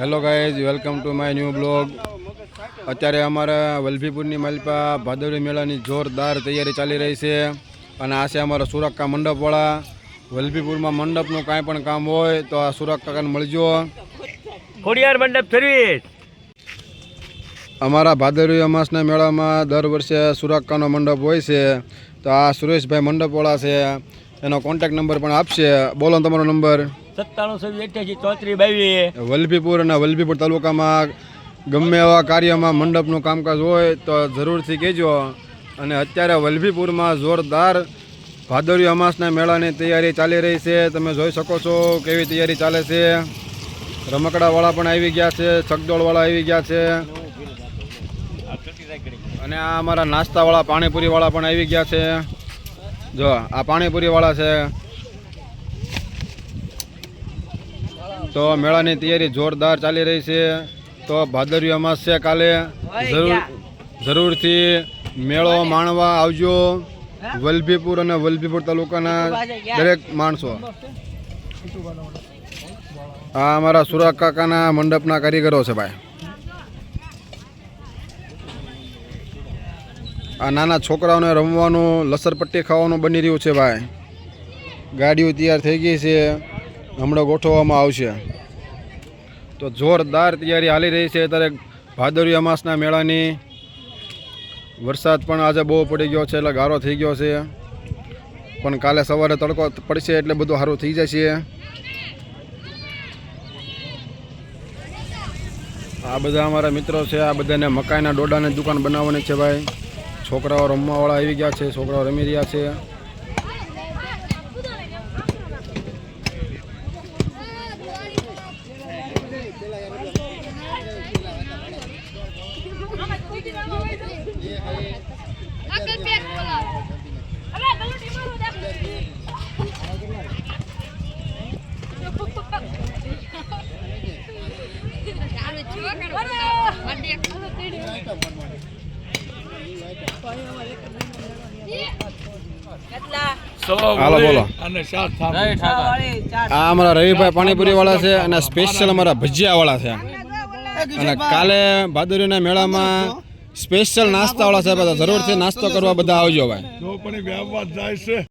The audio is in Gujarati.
Hello guys welcome to my new blog અત્યારે અમારા વલભીપુરની માલપા ભાદરવી મેળાની જોરદાર તૈયારી ચાલી રહી છે. અને આ છે અમારા સુરક્ષા મંડપવાળા. વલભીપુરમાં મંડપનું કાંઈ પણ કામ હોય તો આ સુરક્ષા કાકાને મળજો. ખોડિયાર મંડપ સર્વિસ અમારા ભાદરવી અમાસના મેળામાં દર વર્ષે સુરક્ષાનો મંડપ હોય છે. તો આ સુરેશભાઈ મંડપવાળા છે. એનો કોન્ટેક્ટ નંબર પણ આપશે. બોલો તમારો નંબર સત્તાણું સો અઠ્યાસી ચોત્રીસ બાવીસ. વલભીપુર અને વલભીપુર તાલુકામાં ગમે એવા કાર્યમાં મંડપનું કામકાજ હોય તો જરૂરથી કહેજો. અને અત્યારે વલભીપુરમાં જોરદાર ભાદરવી અમાસના મેળાની તૈયારી ચાલી રહી છે. તમે જોઈ શકો છો કેવી તૈયારી ચાલે છે. રમકડાવાળા પણ આવી ગયા છે છગદોળવાળા આવી ગયા છે. અને આ અમારા નાસ્તાવાળા પાણીપુરીવાળા પણ આવી ગયા છે. જો આ પાણીપુરીવાળા છે. તો મેળાની તૈયારી જોરદાર ચાલી રહી છે. તો ભાદરવી અમાસ છે કાલે. જરૂર જરૂરથી મેળો માણવા આવજો. વલભીપુર અને વલભીપુર તાલુકાના દરેક માણસો. આ અમારા સુરત કાકાના મંડપના કારીગરો છે ભાઈ. આ નાના છોકરાઓને રમવાનું લસરપટ્ટી ખાવાનું બની રહ્યું છે ભાઈ. ગાડીઓ તૈયાર થઈ ગઈ છે. હમણાં ગોઠવવામાં આવશે. તો જોરદાર તૈયારી હાલી રહી છે અત્યારે ભાદરવી અમાસના મેળાની. વરસાદ પણ આજે બહુ પડી ગયો છે, એટલે ગારો થઈ ગયો છે. પણ કાલે સવારે તડકો પડશે એટલે બધું સારું થઈ જશે. આ બધા અમારા મિત્રો છે, આ બધાને મકાઈના ડોડાની દુકાન બનાવવાની છે ભાઈ. છોકરાઓ રમવાવાળા આવી ગયા છે છોકરાઓ રમી રહ્યા છે. આગળ પેક હાલો બોલો. આ અમારા રવિભાઈ પાણીપુરી વાળા છે અને સ્પેશિયલ અમારા ભજીયા વાળા છે અને કાલે ભાદુરીના મેળામાં સ્પેશિયલ નાસ્તા વાળા છે બધા જરૂરથી નાસ્તો કરવા બધા આવજો ભાઈ. પણ જાય છે.